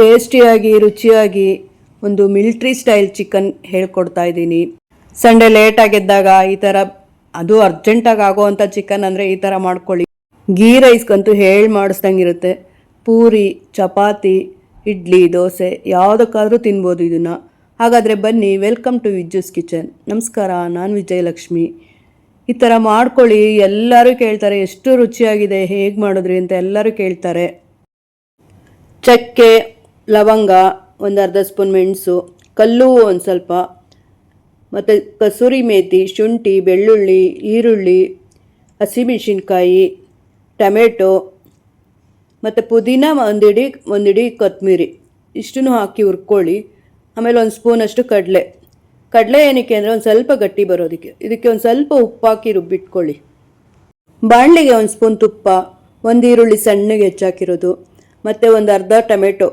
ಟೇಸ್ಟಿಯಾಗಿ, ರುಚಿಯಾಗಿ ಒಂದು ಮಿಲ್ಟ್ರಿ ಸ್ಟೈಲ್ ಚಿಕನ್ ಹೇಳ್ಕೊಡ್ತಾ ಇದ್ದೀನಿ. ಸಂಡೇ ಲೇಟಾಗಿದ್ದಾಗ ಈ ಥರ ಅದು ಅರ್ಜೆಂಟಾಗಿ ಆಗೋವಂಥ ಚಿಕನ್ ಅಂದರೆ ಈ ಥರ ಮಾಡ್ಕೊಳ್ಳಿ. ಗೀ ರೈಸ್ಗಂತೂ ಹೇಳಿ ಮಾಡಿಸ್ದಂಗಿರುತ್ತೆ. ಪೂರಿ, ಚಪಾತಿ, ಇಡ್ಲಿ, ದೋಸೆ, ಯಾವುದಕ್ಕಾದರೂ ತಿನ್ಬೋದು ಇದನ್ನು. ಹಾಗಾದರೆ ಬನ್ನಿ ವೆಲ್ಕಮ್ ಟು ವಿಜ್ಜುಸ್ ಕಿಚನ್ ನಮಸ್ಕಾರ, ನಾನು ವಿಜಯಲಕ್ಷ್ಮಿ. ಈ ಥರ ಮಾಡ್ಕೊಳ್ಳಿ, ಎಲ್ಲರೂ ಕೇಳ್ತಾರೆ, ಎಷ್ಟು ರುಚಿಯಾಗಿದೆ, ಹೇಗೆ ಮಾಡಿದ್ರಿ ಅಂತ ಎಲ್ಲರೂ ಕೇಳ್ತಾರೆ. ಚಕ್ಕೆ ಲವಂಗ ಒಂದು ಅರ್ಧ ಸ್ಪೂನ್ ಮೆಣಸು, ಕಲ್ಲು ಒಂದು ಸ್ವಲ್ಪ. ಮತ್ತು ಕಸೂರಿ ಮೇತಿ, ಶುಂಠಿ, ಬೆಳ್ಳುಳ್ಳಿ, ಈರುಳ್ಳಿ ಹಸಿಮೆಣಸಿನ್ಕಾಯಿ ಟೊಮೆಟೊ, ಮತ್ತು ಪುದೀನ ಒಂದಿಡಿ ಒಂದಿಡಿ ಕೊತ್ತಂಬರಿ ಇಷ್ಟನ್ನು ಹಾಕಿ ಹುರ್ಕೊಳ್ಳಿ. ಆಮೇಲೆ ಒಂದು ಸ್ಪೂನಷ್ಟು ಕಡಲೆ. ಕಡಲೆ ಏನಕ್ಕೆ ಅಂದರೆ ಒಂದು ಸ್ವಲ್ಪ ಗಟ್ಟಿ ಬರೋದಕ್ಕೆ. ಇದಕ್ಕೆ ಒಂದು ಸ್ವಲ್ಪ ಉಪ್ಪು ಹಾಕಿ ರುಬ್ಬಿಟ್ಕೊಳ್ಳಿ. ಬಾಣಲಿಗೆ ಒಂದು ಸ್ಪೂನ್ ತುಪ್ಪ, ಒಂದು ಈರುಳ್ಳಿ ಸಣ್ಣಗೆ ಹೆಚ್ಚಾಕಿರೋದು, ಮತ್ತು ಒಂದು ಅರ್ಧ ಟೊಮೆಟೊ.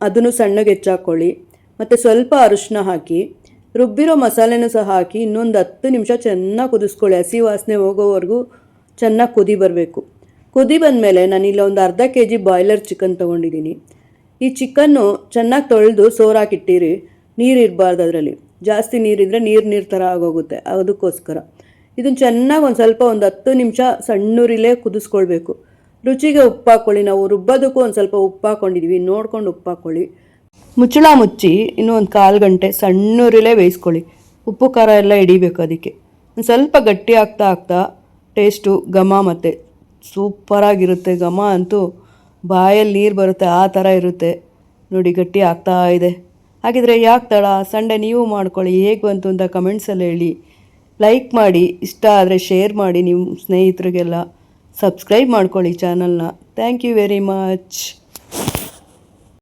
ಅದನ್ನು ಸಣ್ಣಗೆ ಹೆಚ್ಚಾಕೊಳ್ಳಿ. ಮತ್ತು ಸ್ವಲ್ಪ ಅರಿಶಿನ ಹಾಕಿ, ರುಬ್ಬಿರೋ ಮಸಾಲೆನೂ ಸಹ ಹಾಕಿ ಇನ್ನೊಂದು ಹತ್ತು ನಿಮಿಷ ಚೆನ್ನಾಗಿ ಕುದಿಸ್ಕೊಳ್ಳಿ. ಹಸಿ ವಾಸನೆ ಹೋಗೋವರೆಗೂ ಚೆನ್ನಾಗಿ ಕುದಿ ಬರಬೇಕು. ಕುದಿ ಬಂದಮೇಲೆ ನಾನಿಲ್ಲ ಒಂದು ಅರ್ಧ ಕೆ ಜಿ ಬಾಯ್ಲರ್ ಚಿಕನ್ ತೊಗೊಂಡಿದ್ದೀನಿ. ಈ ಚಿಕನ್ನು ಚೆನ್ನಾಗಿ ತೊಳೆದು ಸೋರಾಕಿಟ್ಟಿರಿ ನೀರು ಇರಬಾರ್ದು ಅದರಲ್ಲಿ. ಜಾಸ್ತಿ ನೀರಿದ್ರೆ ನೀರು ನೀರು ಥರ ಆಗೋಗುತ್ತೆ, ಅದಕ್ಕೋಸ್ಕರ. ಇದನ್ನು ಚೆನ್ನಾಗಿ ಒಂದು ಸ್ವಲ್ಪ ಒಂದು ಹತ್ತು ನಿಮಿಷ ಸಣ್ಣೂರಿಲೇ ಕುದಿಸ್ಕೊಳ್ಬೇಕು. ರುಚಿಗೆ ಉಪ್ಪು ಹಾಕ್ಕೊಳ್ಳಿ ನಾವು ರುಬ್ಬೋದಕ್ಕೂ ಒಂದು ಸ್ವಲ್ಪ ಉಪ್ಪು ಹಾಕ್ಕೊಂಡಿದ್ವಿ ನೋಡ್ಕೊಂಡು ಉಪ್ಪು ಹಾಕ್ಕೊಳ್ಳಿ ಮುಚ್ಚಳ ಮುಚ್ಚಿ ಇನ್ನೂ ಒಂದು ಕಾಲು ಗಂಟೆ ಸಣ್ಣೂರಿಲೇ ಬೇಯಿಸ್ಕೊಳ್ಳಿ. ಉಪ್ಪು, ಖಾರ ಎಲ್ಲ ಹಿಡಿಬೇಕು ಅದಕ್ಕೆ. ಒಂದು ಸ್ವಲ್ಪ ಗಟ್ಟಿ ಆಗ್ತಾ ಆಗ್ತಾ ಟೇಸ್ಟು, ಘಮ ಮತ್ತು ಸೂಪರಾಗಿರುತ್ತೆ ಘಮ ಅಂತೂ ಬಾಯಲ್ಲಿ ನೀರು ಬರುತ್ತೆ, ಆ ಥರ ಇರುತ್ತೆ. ನೋಡಿ, ಗಟ್ಟಿ ಆಗ್ತಾ ಇದೆ. ಹಾಗಿದ್ರೆ ಯಾಕೆ ತಡ? ಸಂಡೆ ನೀವು ಮಾಡ್ಕೊಳ್ಳಿ. ಹೇಗೆ ಬಂತು ಅಂತ ಕಮೆಂಟ್ಸಲ್ಲಿ ಹೇಳಿ. ಲೈಕ್ ಮಾಡಿ, ಇಷ್ಟ ಆದರೆ ಶೇರ್ ಮಾಡಿ ನಿಮ್ಮ ಸ್ನೇಹಿತರಿಗೆಲ್ಲ. ಸಬ್ಸ್ಕ್ರೈಬ್ ಮಾಡ್ಕೊಳ್ಳಿ ಚಾನಲ್ನ ಥ್ಯಾಂಕ್ ಯು ವೆರಿ ಮಚ್